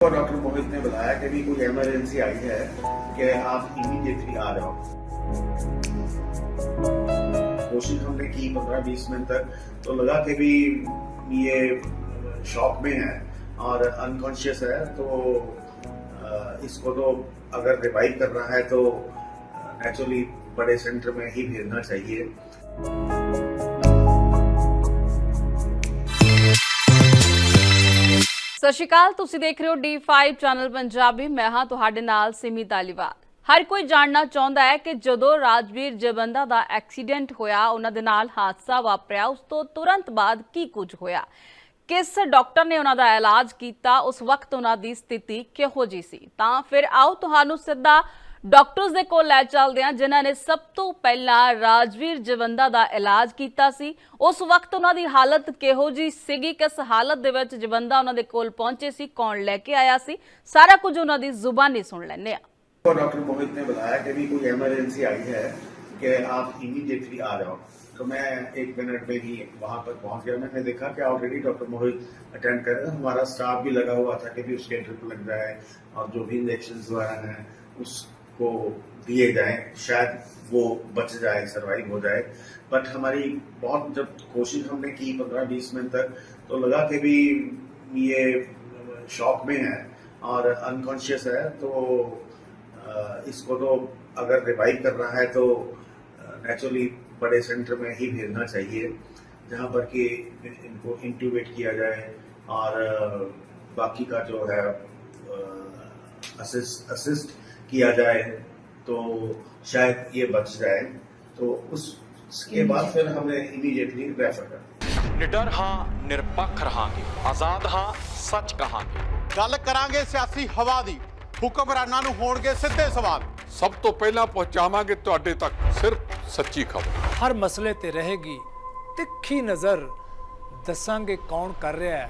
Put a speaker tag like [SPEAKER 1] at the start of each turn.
[SPEAKER 1] और डॉक्टर मोहित ने बताया कि भी कोई इमरजेंसी आई है कि आप इमीडिएटली आ जाओ। कोशिश हमने की 15-20 मिनट तक। तो लगा कि भी ये शॉक में है और अनकॉन्शियस है तो इसको तो अगर रिवाइव करना है तो नेचुरली बड़े सेंटर में ही भेजना चाहिए।
[SPEAKER 2] ਸਤਿ ਸ਼੍ਰੀ ਅਕਾਲ, ਤੁਸੀਂ ਦੇਖ ਰਹੇ ਹੋ D5 ਚੈਨਲ ਪੰਜਾਬੀ, ਮੈਂ ਹਾਂ ਤੁਹਾਡੇ ਨਾਲ ਸਿਮੀ ਤਾਲੀਵਾਲ ਹਰ ਕੋਈ ਜਾਣਨਾ ਚਾਹੁੰਦਾ ਹੈ ਕਿ ਜਦੋਂ ਰਾਜਵੀਰ ਜਵੰਦਾ ਦਾ ਐਕਸੀਡੈਂਟ ਹੋਇਆ, ਉਹਨਾਂ ਦੇ ਨਾਲ ਹਾਦਸਾ ਵਾਪਰਿਆ, ਉਸ ਤੋਂ ਤੁਰੰਤ ਬਾਅਦ ਕੀ ਕੁਝ ਹੋਇਆ? ਕਿਸ ਡਾਕਟਰ ਨੇ ਉਹਨਾਂ ਦਾ ਇਲਾਜ ਕੀਤਾ? ਉਸ ਵਕਤ ਉਹਨਾਂ ਦੀ ਸਥਿਤੀ ਕਿਹੋ ਜੀ ਸੀ? ਤਾਂ ਫਿਰ ਆਓ ਤੁਹਾਨੂੰ ਸਿੱਧਾ ਡਾਕਟਰਸ ਦੇ ਕੋਲ ਲੈ ਚੱਲਦੇ ਹਾਂ ਜਿਨ੍ਹਾਂ ਨੇ ਸਭ ਤੋਂ ਪਹਿਲਾਂ ਰਾਜਵੀਰ ਜਵੰਦਾ ਦਾ ਇਲਾਜ ਕੀਤਾ ਸੀ ਉਸ ਵਕਤ ਉਹਨਾਂ ਦੀ ਹਾਲਤ ਕਿਹੋ ਜੀ ਸੀਗੀ ਕਿਸ ਹਾਲਤ ਦੇ ਵਿੱਚ ਜਵੰਦਾ ਉਹਨਾਂ ਦੇ ਕੋਲ ਪਹੁੰਚੇ ਸੀ ਕੌਣ ਲੈ ਕੇ ਆਇਆ ਸੀ ਸਾਰਾ ਕੁਝ ਉਹਨਾਂ ਦੀ ਜ਼ੁਬਾਨੀ ਸੁਣ ਲੈਂਦੇ ਆ
[SPEAKER 1] और डॉक्टर मोहित ने बताया कि भी कोई इमरजेंसी आई है कि आप इमीडिएटली आ जाओ तो मैं एक मिनट में ही वहां पर पहुंच गया मैंने देखा कि ऑलरेडी डॉक्टर मोहित अटेंड कर रहे हैं हमारा स्टाफ भी लगा हुआ था कि भी उसके ड्रिप लग जाए और जो भी इंजेक्शन वगैरह हैं उसको दिए जाएँ, शायद वो बच जाए सरवाइव हो जाए। बट हमारी बहुत जब कोशिश हमने की पंद्रह बीस मिनट तक तो लगा कि भी ये शॉक में है और अनकॉन्शियस है तो इसको तो अगर रिवाइव करना है तो नेचुरली बड़े सेंटर में ही भेजना चाहिए, जहाँ पर कि इनको इंट्यूबेट किया जाए और बाकी का जो है असिस्ट असिस्ट किया जाए तो शायद ये बच जाए तो उस उसके बाद फिर हमें इमीडिएटली रेफर कर
[SPEAKER 3] ਨਿਡਰ ਹਾਂ ਨਿਰਪੱਖ ਰਹਾਂਗੇ ਆਜ਼ਾਦ ਹਾਂ ਸੱਚ ਕਹਾਂਗੇ
[SPEAKER 4] ਗੱਲ ਕਰਾਂਗੇ ਸਿਆਸੀ ਹਵਾ ਦੀ ਹੁਕਮਰਾਨਾਂ ਨੂੰ ਹੋਣਗੇ ਸਿੱਧੇ ਸਵਾਲ
[SPEAKER 5] ਸਭ ਤੋਂ ਪਹਿਲਾਂ ਪਹੁੰਚਾਵਾਂਗੇ ਤੁਹਾਡੇ ਤੱਕ ਸਿਰਫ ਸੱਚੀ ਖਬਰ
[SPEAKER 6] ਹਰ ਮਸਲੇ ਤੇ ਰਹੇਗੀ ਤਿੱਖੀ ਨਜ਼ਰ ਦੱਸਾਂਗੇ ਕੌਣ ਕਰ ਰਿਹਾ ਹੈ